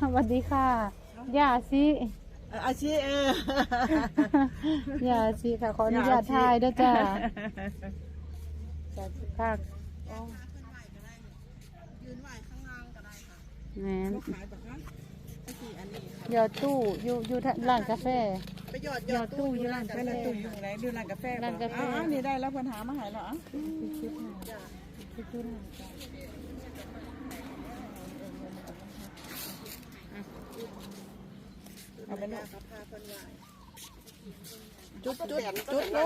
สวัสดีค่ะย่าสิเอ่ออาชีเออย่าสิค่ะขออนุญาตถ่ายด้วยจ้าจ้าค่ะยืนไหวข้างล่างก็ได้ค่ะแม่นขายแบบนั้นไอ้สี่อันนี้ค่ะหยอดตู้อยู่อยู่ทะร้านกาแฟไปหยอดหยอดตู้อยู่ร้านกาแฟไปตู้อยู่ไหนดูร้านกาแฟร้านกาแฟอ๋อนี่ได้แล้วปัญหามาหายแล้วอะ เอาไปลยจุดจุดจุดเน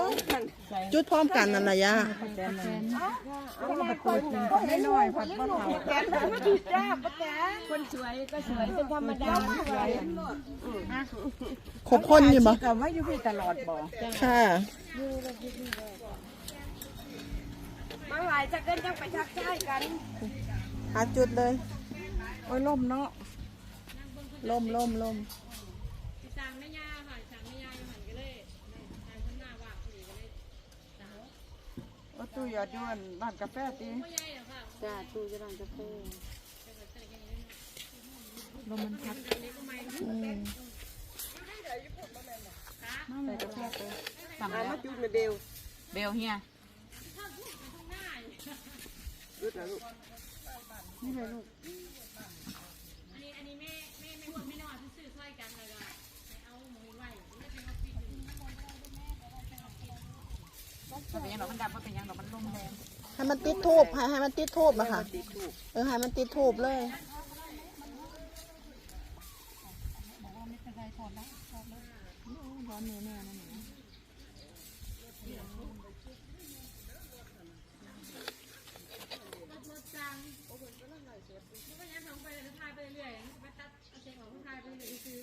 จุดพร้อมกันนั่นแหละย่าแฟนก็มาเปิดกินก็ไม่น้อยผัดมะนาวแกนไม่ผิดจ้าปะแกคนสวยก็สวยเป็นธรรมดาสวยครบคนอยู่บ่กับว่าอยู่พี่ตลอดบ่ค่ะมาหลายจะเกินจังไปทักทายกันหาจุดเลย โอ้ยล่มเนาะล่มล่มล่ม จางไม่ยาค่ะจางไม่ยาอยู่หันก็เลยทางข้างหน้าว่าพอดีก็เลย โอ้ตู้หยอดยวนร้านกาแฟตีไม่ใหญ่หรอกค่ะจ้าตู้อยู่ร้านกาแฟลมมันพัดอืมใส่กาแฟไปสั่งมาจุดมาเบลเบลเฮียจุดแล้วลูกนี่เลยลูก อันนี้อันนี้แม่แม่ไม่ห่วงไม่นอนซื้อช่วยกันเลยก็ไปเอาหมูไว้ไม่เป็นออฟฟิศอยู่ เป็นยังดอกมันดำว่าเป็นยังดอกมันลมแรงให้มันติดทูบให้ให้มันติดทูบอะค่ะเออให้มันติดทูบเลย มันก็ยังทำไปเลยทายไปเรื่อยๆไปตัดเอาเสียงของทายไปเรื่อยๆคือ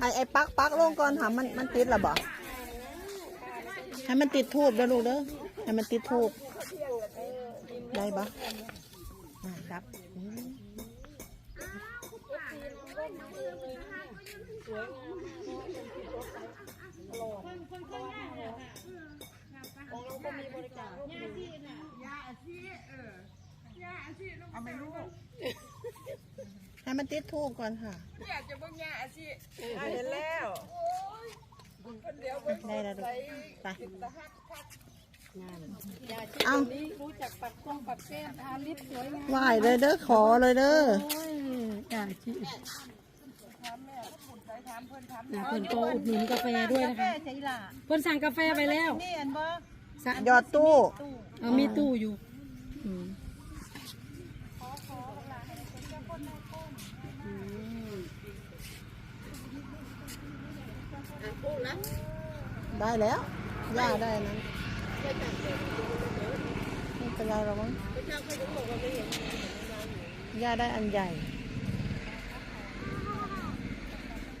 ไอ้ไอ้ปักปักลงก่อนค่ะมันมันติดหรือบ่ให้มันติดทูบเด้อลูกเด้อให้มันติดทูบได้ปะอ่ครับเอาไม่รู้ ให้มันติดทูบก่อนค่ะ อยากจะเบิ่งยาอาชีเห็นแล้วได้แล้วดูไปเอานี่รู้จักปัดกล้องปัดแก้มทาลิปสวยงามไหวเลยเด้อขอเลยเด้อจ้าสิเพิ่นก็อุดหนุนกาแฟด้วยนะคะเพิ่นสั่งกาแฟไปแล้วหยอดตู้ เอามีตู้อยู่อืม ได้แล้วย่าได้นั้นไม่เป็นไรหรอกมั้งย่าได้อันใหญ่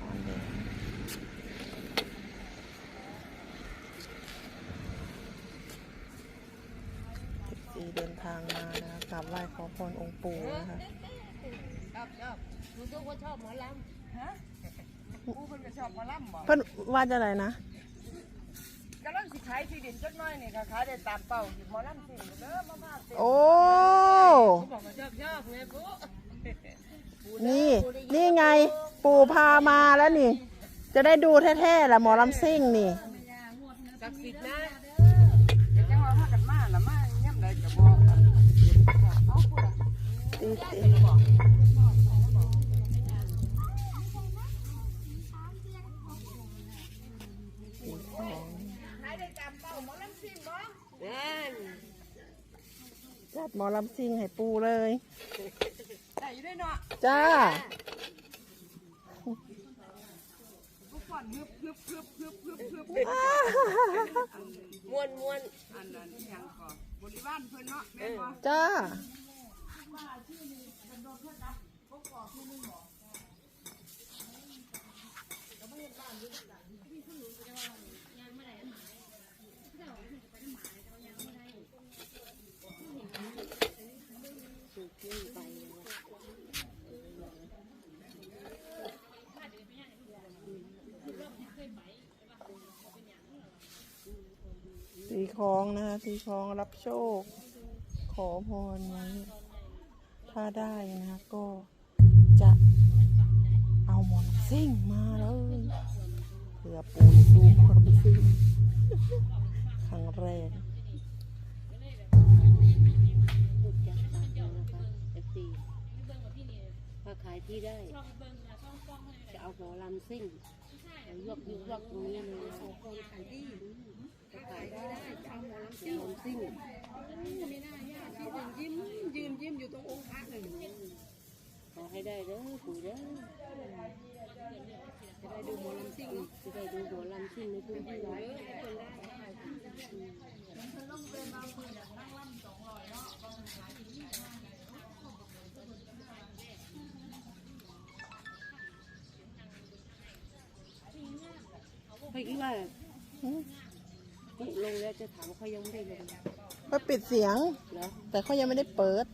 อันเดียวสีเดินทางมานะคะกราบไหว้ขอพรองค์ปู่นะคะชอบชอบรู้ตัวว่าชอบหมอลำฮะ กูเพิ่นก็ชอบหมอลำบ่เพิ่นว่าจะอะไรนะ กำลังสิขายที่ดินจักหน้อยนี่ค่ะขายได้ตามเป้าอยู่หมอลำสิเด้อมามาสิโอ้บอกว่าชอบชอบไงปุ๊นี่ นี่ไง ปู่พามาแล้วนี่ จะได้ดูแท้ๆแหละหมอลำซิ่งนี่ จัดหมอลำซิ่งให้ปูเลยได้อยู่ด้วยเนาะจ้าทุกคนฮึบฮึบฮึบฮึบฮึบฮึบมวนมวนอันนั้นอิหยังก่อนบริวารเพิ่นเนาะแม่นบ่จ้า ล้องนะคะตีคล้องรับโชค ขอพรไว้ถ้าได้นะก็จะเอาหมอนซิ่งมาเลยเพื่อปูดูหมอนซิ่งครั้งแรกพูดจากปากเลยนะคะเอขายที่ได้จะเอาหมอลำซิ่งยกยกยกตรงนี้เลยนะคนขายที่จะขายได้จะเอาหมอลำซิ่งซิ่ง ยิ้มยืนยิ้มอยู่ตรงองค์พระหนึ่งขอให้ได้เด้อปู่เด้อจะได้ดูหมอลำซิ่งเนาะจะได้ดูหมอลำซิ่งในพื้นที่เราไปอีกว่านี่ลงแล้วจะถามเขายังไม่ได้ลง ก็ปิดเสียง แต่เขายังไม่ได้เปิด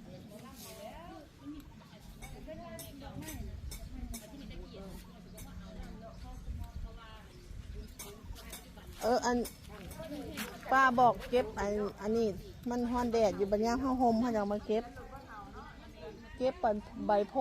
เอออันป้าบอกเก็บอันอันนี้ มันฮอนแดดอยู่บรรยามห้าห่มเขาอยากมาเก็บ เก็บปันใบโพ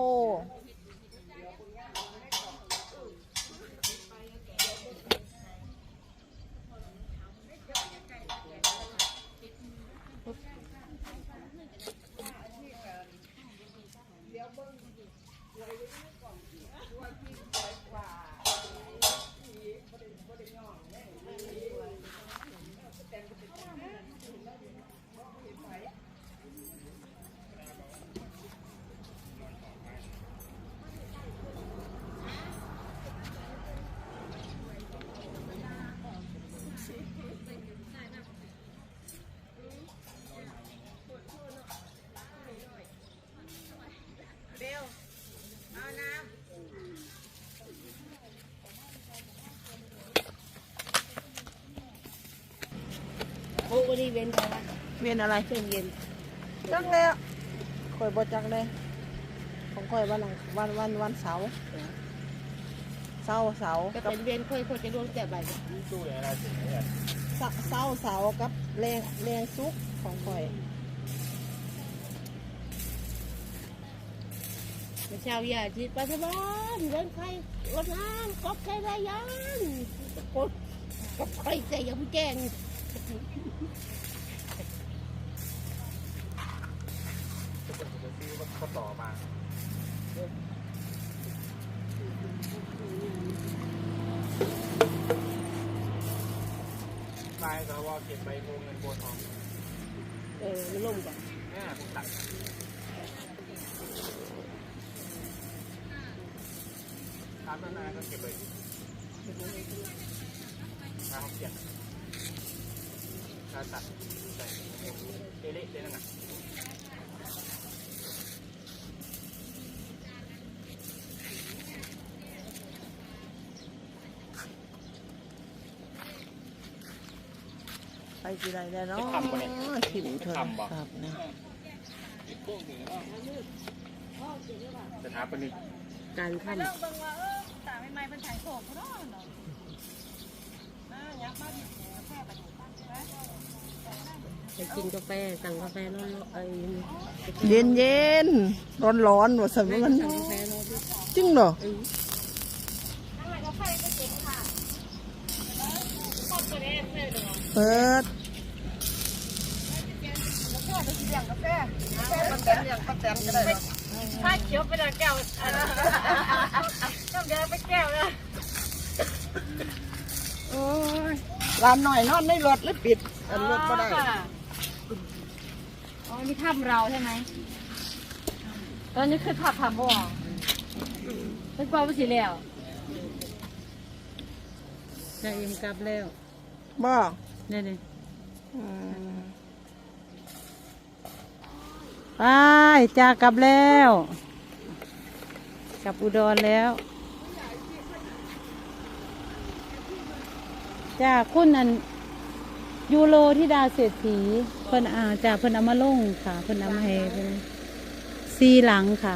นี่เว้นไปละเวียนอะไรเช่วงเย็นจักแล้วข่อยบ่จักเลยของข่อยวันหลังวันวันวันเสาร์เสาร์เสาร์ก็กับเป็นเวียนค่อยๆจะโดนแต่ใบายเสาเสาร์เสาร์กับแรงแรงซุกของข่อย เมื่อเช้าอย่าที่ปัจจุบันเดินใครรถน้ำก็ใครได้ยังกดก็ใครใจยังไม่แจ้ง ลายสวเก็บใบโพเงินโบทองเออมันล่มก่อนเนี่ยผมตัดตามนั้นนะก็เก็บไปถ้าเขาเก็บถ้าตัดใส่เอเละเลยนั่นน่ะไป กี่ไรแล้วเนาะถิ่นโทรศัพท์นะสถาปนิกการทเรื่องเบิ่งว่าเออตาไม่ไม่เป็นถ่ายโขกเขาเนาะเนาะอ่ายักษ์มาดิแค่ไปดูปั้นใช่ไหมำไปกินกาแฟสั่งกาแฟร้อนๆเอ้ยเย็นเย็นร้อนร้อนๆว่าสมมันสั่ง กาแฟร้อนจริงเหรอเปิดถ้าเขียวไปแล้วแก้วต้องเดินไปแก้วเลยโอ้ยร้านหน่อยนอนในรถหรือปิดอันรถก็ได้อ๋อนี่ถ้ำเราใช่ไหมตอนนี้คือถ้ำถ้ำบ่อเป็นกว่าวิสิแล้วจะเอ็มกลับแล้วบ่นี่นี่อืม ไปจากกลับแล้ว กลับอุดรแล้ว จ้าคุณอันยูโรที่ดาเศรษฐีเพิ่นอาจากเพิ่นเอามาลงค่ะ เพิ่นเอามาให้เพิ่นสีหลังค่ะ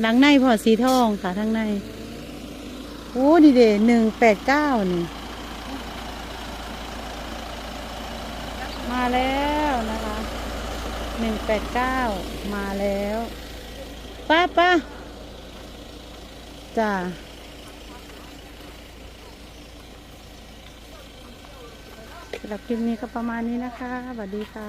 หลังในพอสีทองค่ะทั้งในโอ้ดีเดหนึ่งแปดเก้านี่มาแล้ว หนึ่งแปดเก้ามาแล้วป้าป้าจ้าสำหรับคลิปนี้ก็ประมาณนี้นะคะสวัสดีค่ะ